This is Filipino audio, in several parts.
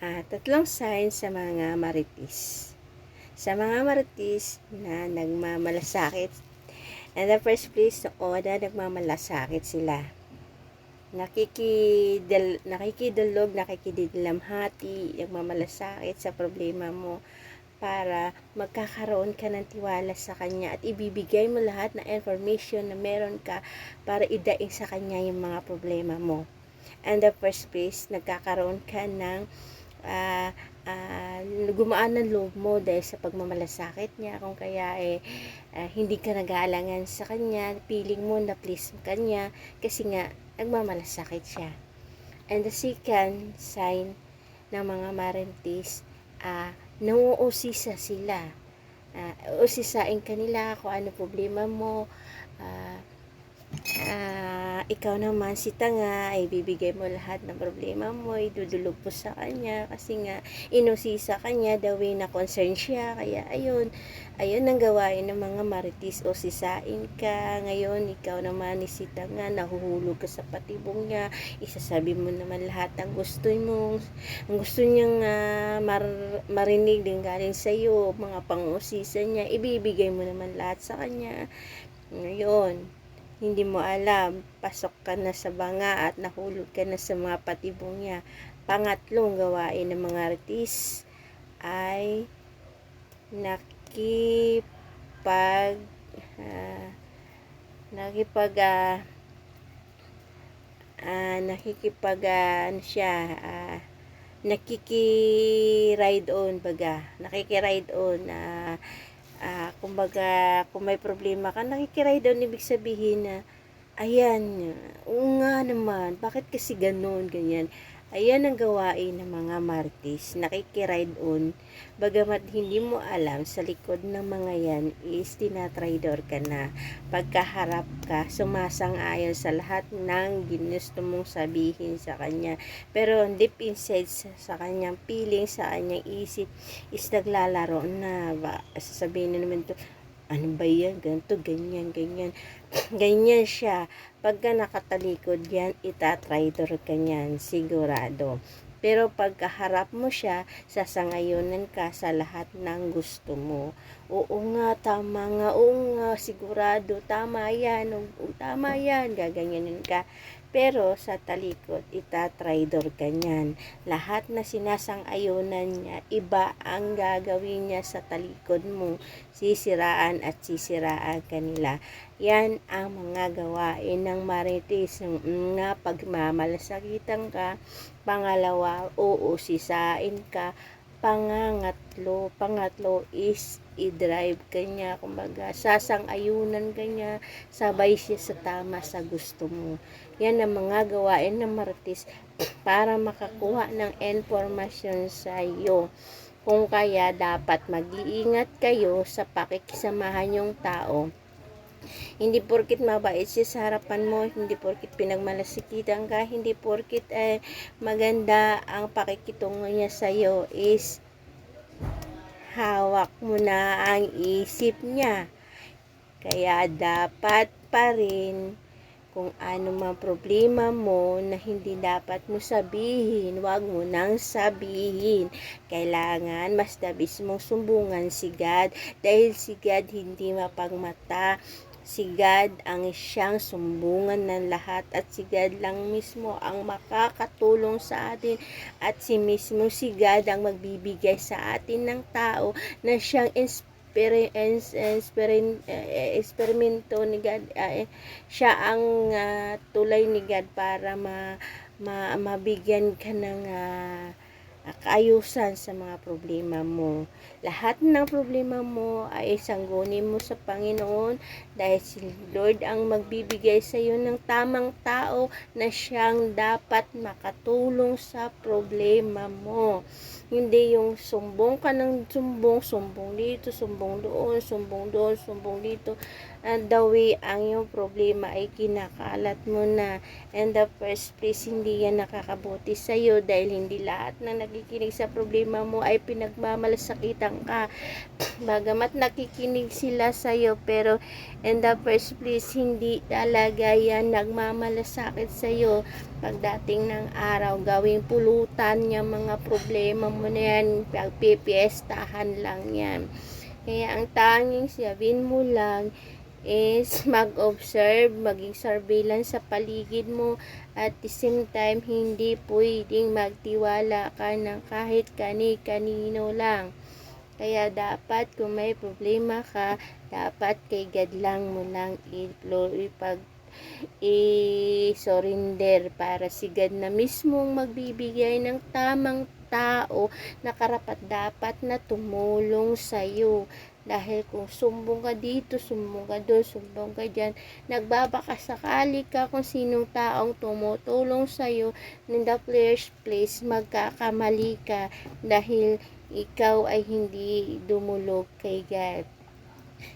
Ah, tatlong signs sa mga maritis. Sa mga maritis na nagmamalasakit. In the first place, noon na nagmamalasakit sila. Nakikidal, nakikidulog, nakikidilamhati, nagmamalasakit sa problema mo para magkakaroon ka ng tiwala sa kanya at ibibigay mo lahat ng information na meron ka para idaing sa kanya yung mga problema mo. And the first place, nagkakaroon ka ng ah ah, gumaan ng loob mo dahil sa pagmamalasakit niya kung kaya eh ah, hindi ka nag-aalangan sa kanya feeling mo na please kanya kasi nga nagmamalasakit siya. And the second sign ng mga marentis ah nauusisa sila. Ah usisain kanila kung ano problema mo ah ah, ikaw naman si tanga ay bibigay mo lahat ng problema mo idudulog po sa kanya kasi nga inusisa kanya the way na concern siya. Kaya ayun ayun ang gawain ng mga maritis o sisain ka. Ngayon ikaw naman ni si tanga nahuhulog ka sa patibong niya. Isasabi mo naman lahat ng gusto mo. Ang gusto niyang ah, mar- marinig din galing sa iyo mga pangusisa niya ibibigay mo naman lahat sa kanya. Ngayon hindi mo alam, pasok ka na sa banga at nahulog ka na sa mga patibong niya. Pangatlong gawain ng mga artis ay nakipag ah, nakipag ah, ah, nakikipag ano siya ah, nakiki-ride on baga nakiki-ride on ah, ah, kumbaga, kung may problema ka, nakikiride doon, ibig sabihin na, ayan, oo nga naman, bakit kasi ganun, ganyan. Ayan ang gawain ng mga martis, nakikiride on, bagamat hindi mo alam, sa likod ng mga yan is tinatridor ka na. Pagkaharap ka, sumasang-ayon sa lahat ng ginusto mong sabihin sa kanya. Pero deep inside sa, sa kanyang feeling, sa kanyang isip, is naglalaro na ba, sasabihin na naman to, ano ba yan, ganito, ganyan, ganyan. ganyan siya. Pagka nakatalikod yan, itatraitor ka niyan, sigurado. Pero pagkaharap mo siya, sasangayonan ka sa lahat ng gusto mo. Oo nga, tama nga, oo nga, sigurado, tama yan, oo, tama yan, gaganyanin ka. Pero sa talikod, itatridor ka niyan. Lahat na sinasang-ayunan niya, iba ang gagawin niya sa talikod mo. Sisiraan at sisiraan kanila. Yan ang mga gawain ng marites na pagmamalasakitan ka. Pangalawa, uusisain ka. Pangangatlo, pangatlo is i-drive kanya, kumbaga sasang-ayunan kanya, sabay siya sa tama sa gusto mo. Yan ang mga gawain ng martis para makakuha ng informasyon sa iyo. Kung kaya dapat mag-iingat kayo sa pakikisamahan yung tao hindi porkit mabait siya sa harapan mo, hindi porkit pinagmalasikitan ka, hindi porkit eh, maganda ang pakikitungo niya sa iyo is hawak mo na ang isip niya. Kaya dapat pa rin kung ano mang problema mo na hindi dapat mo sabihin, wag mo nang sabihin. Kailangan mas dabis mong sumbungan si God dahil si God hindi mapagmata. Si God ang siyang sumbungan ng lahat at si God lang mismo ang makakatulong sa atin. At si mismo si God ang magbibigay sa atin ng tao na siyang experience experin, eh, ni God. Uh, siya ang uh, tulay ni God para ma, ma mabigyan ka ng uh, kaayusan sa mga problema mo. Lahat ng problema mo ay sanggunin mo sa Panginoon dahil si Lord ang magbibigay sa iyo ng tamang tao na siyang dapat makatulong sa problema mo. Hindi yung sumbong ka ng sumbong, sumbong dito, sumbong doon, sumbong doon, sumbong dito. uh, the way ang iyong problema ay kinakalat mo na. And the first place, hindi yan nakakabuti sa iyo dahil hindi lahat na nakikinig sa problema mo ay pinagmamalasakitan ka. Bagamat nakikinig sila sa iyo, pero in the first place, hindi talaga yan nagmamalasakit sa iyo. Pagdating ng araw, gawing pulutan niya mga problema mo na yan, pagpipiestahan lang yan. Kaya ang tanging sabihin mo lang is mag-observe, maging surveillance sa paligid mo at the same time hindi pwedeng magtiwala ka ng kahit kani-kanino lang. Kaya dapat kung may problema ka, dapat kay God lang mo lang ipag i-surrender para si God na mismong magbibigay ng tamang tao na karapat dapat na tumulong sa iyo. Dahil kung sumbong ka dito, sumbong ka doon, sumbong ka dyan, nagbabakasakali ka kung sinong taong tumutulong sa iyo, in the first place, magkakamali ka dahil ikaw ay hindi dumulog kay God.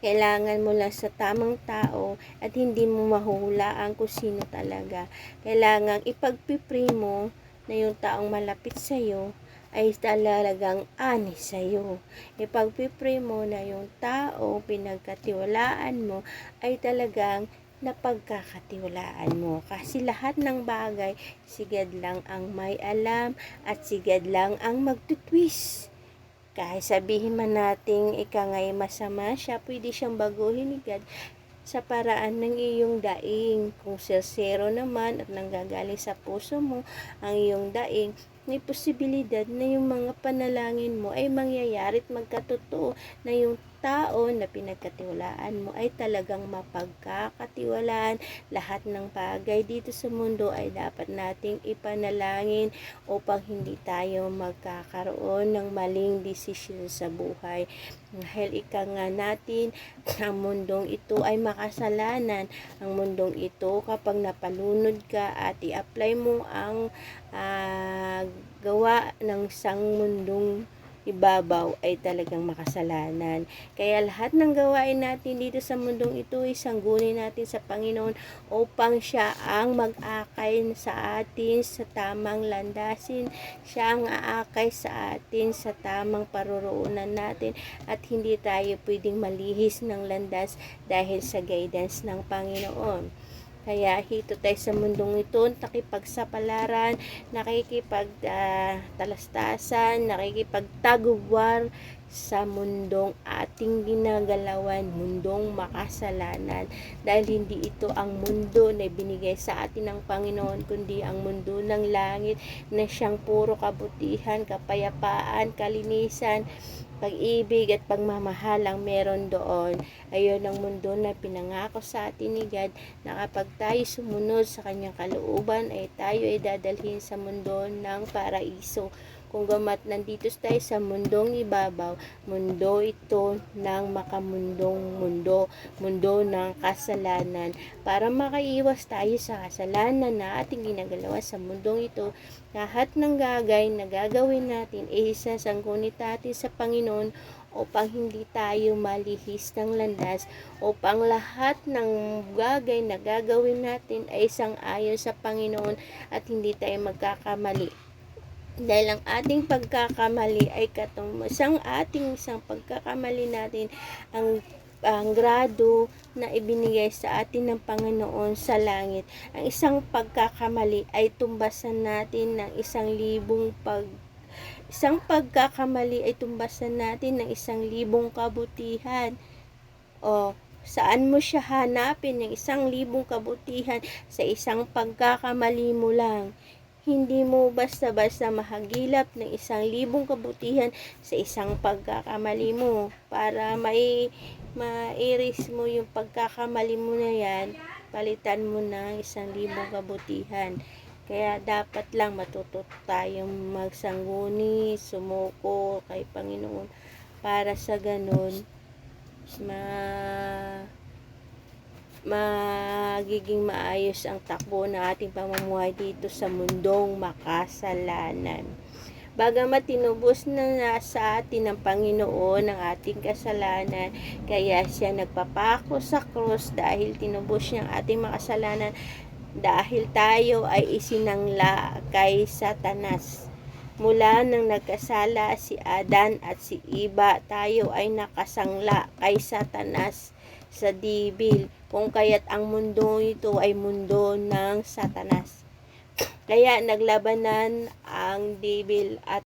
Kailangan mo lang sa tamang tao at hindi mo mahuhulaan kung sino talaga. Kailangan ipagpipray mo na yung taong malapit sa iyo ay talagang ani sa iyo. Ipagpipray mo na yung tao pinagkatiwalaan mo ay talagang napagkakatiwalaan mo. Kasi lahat ng bagay, sigad lang ang may alam at sigad lang ang magtutwist. Kahit sabihin man nating ika ngay masama siya, pwede siyang baguhin ni God sa paraan ng iyong daing. Kung sincero naman at nanggagaling sa puso mo ang iyong daing, may posibilidad na yung mga panalangin mo ay mangyayari at magkatotoo na yung tao na pinagkatiwalaan mo ay talagang mapagkakatiwalaan. Lahat ng bagay dito sa mundo ay dapat nating ipanalangin upang hindi tayo magkakaroon ng maling desisyon sa buhay. Dahil ika nga natin, ang mundong ito ay makasalanan. Ang mundong ito kapag napalunod ka at i-apply mo ang uh, gawa ng sang mundong ibabaw ay talagang makasalanan. Kaya lahat ng gawain natin dito sa mundong ito ay sanggunin natin sa Panginoon upang siya ang mag-akay sa atin sa tamang landasin. Siya ang aakay sa atin sa tamang paruroonan natin at hindi tayo pwedeng malihis ng landas dahil sa guidance ng Panginoon. Kaya hito tayo sa mundong ito, nakipagsapalaran, nakikipag uh, talastasan, nakikipagtagubar sa mundong ating ginagalawan, mundong makasalanan. Dahil hindi ito ang mundo na binigay sa atin ng Panginoon, kundi ang mundo ng langit na siyang puro kabutihan, kapayapaan, kalinisan, pag-ibig at pagmamahal ang meron doon. Ayun ang mundo na pinangako sa atin ni God na kapag tayo sumunod sa kanyang kalooban ay tayo ay dadalhin sa mundo ng paraiso. Kung gamat nandito tayo sa mundong ibabaw, mundo ito ng makamundong mundo, mundo ng kasalanan. Para makaiwas tayo sa kasalanan na ating ginagalawa sa mundong ito, lahat ng gagay na gagawin natin ay isasanggunit natin sa Panginoon upang hindi tayo malihis ng landas, upang lahat ng gagay na gagawin natin ay isang ayon sa Panginoon at hindi tayo magkakamali dahil ang ating pagkakamali ay katong isang ating isang pagkakamali natin ang ang grado na ibinigay sa atin ng Panginoon sa langit. Ang isang pagkakamali ay tumbasan natin ng isang libong pag isang pagkakamali ay tumbasan natin ng isang libong kabutihan. O saan mo siya hanapin ng isang libong kabutihan sa isang pagkakamali mo lang? Hindi mo basta-basta mahagilap ng isang libong kabutihan sa isang pagkakamali mo para may mairis mo yung pagkakamali mo na yan, palitan mo ng isang libong kabutihan. Kaya dapat lang matuto tayong magsangguni, sumuko kay Panginoon para sa ganun ma magiging maayos ang takbo ng ating pamumuhay dito sa mundong makasalanan. Bagamat tinubos na sa atin ng Panginoon ang ating kasalanan, kaya siya nagpapako sa krus dahil tinubos niya ang ating mga kasalanan dahil tayo ay isinangla kay Satanas. Mula nang nagkasala si Adan at si Iba, tayo ay nakasangla kay Satanas sa dibil, kung kaya't ang mundo ito ay mundo ng Satanas. Kaya naglabanan ang dibil at